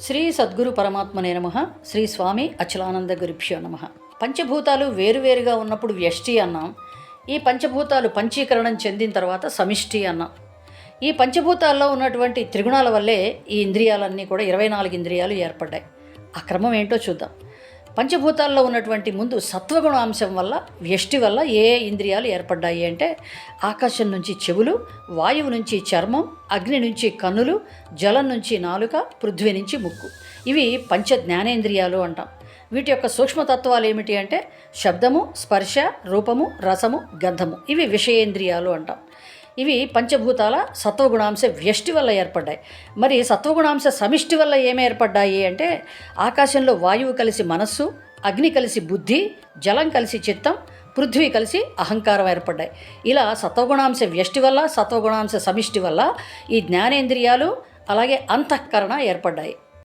శ్రీ సద్గురు పరమాత్మనే నమ శ్రీ స్వామి అచలానంద గురుభ్యో నమ. పంచభూతాలు వేరువేరుగా ఉన్నప్పుడు వ్యష్టి అన్నాం. ఈ పంచభూతాలు పంచీకరణం చెందిన తర్వాత సమిష్టి అన్నాం. ఈ పంచభూతాల్లో ఉన్నటువంటి త్రిగుణాల వల్లే ఈ ఇంద్రియాలన్నీ కూడా ఇరవై నాలుగు ఇంద్రియాలు ఏర్పడ్డాయి. ఆ క్రమం ఏంటో చూద్దాం. పంచభూతాల్లో ఉన్నటువంటి ముందు సత్వగుణ అంశం వల్ల వ్యష్టి వల్ల ఏ ఇంద్రియాలు ఏర్పడ్డాయి అంటే ఆకాశం నుంచి చెవులు వాయువు నుంచి చర్మం అగ్ని నుంచి కన్నులు జలం నుంచి నాలుక పృథ్వీ నుంచి ముక్కు. ఇవి పంచ జ్ఞానేంద్రియాలు అంటాం. వీటి యొక్క సూక్ష్మతత్వాలు ఏమిటి అంటే శబ్దము స్పర్శ రూపము రసము గంధము. ఇవి విషయేంద్రియాలు అంటాం. ఇవి పంచభూతాల సత్వగుణాంశ వ్యష్టి వల్ల ఏర్పడ్డాయి. మరి సత్వగుణాంశ సమిష్టి వల్ల ఏమి ఏర్పడ్డాయి అంటే ఆకాశంలో వాయువు కలిసి మనస్సు అగ్ని కలిసి బుద్ధి జలం కలిసి చిత్తం పృథ్వీ కలిసి అహంకారం ఏర్పడ్డాయి. ఇలా సత్వగుణాంశ వ్యష్టి వల్ల సత్వగుణాంశ సమిష్టి వల్ల ఈ జ్ఞానేంద్రియాలు అలాగే అంతఃకరణ ఏర్పడ్డాయి.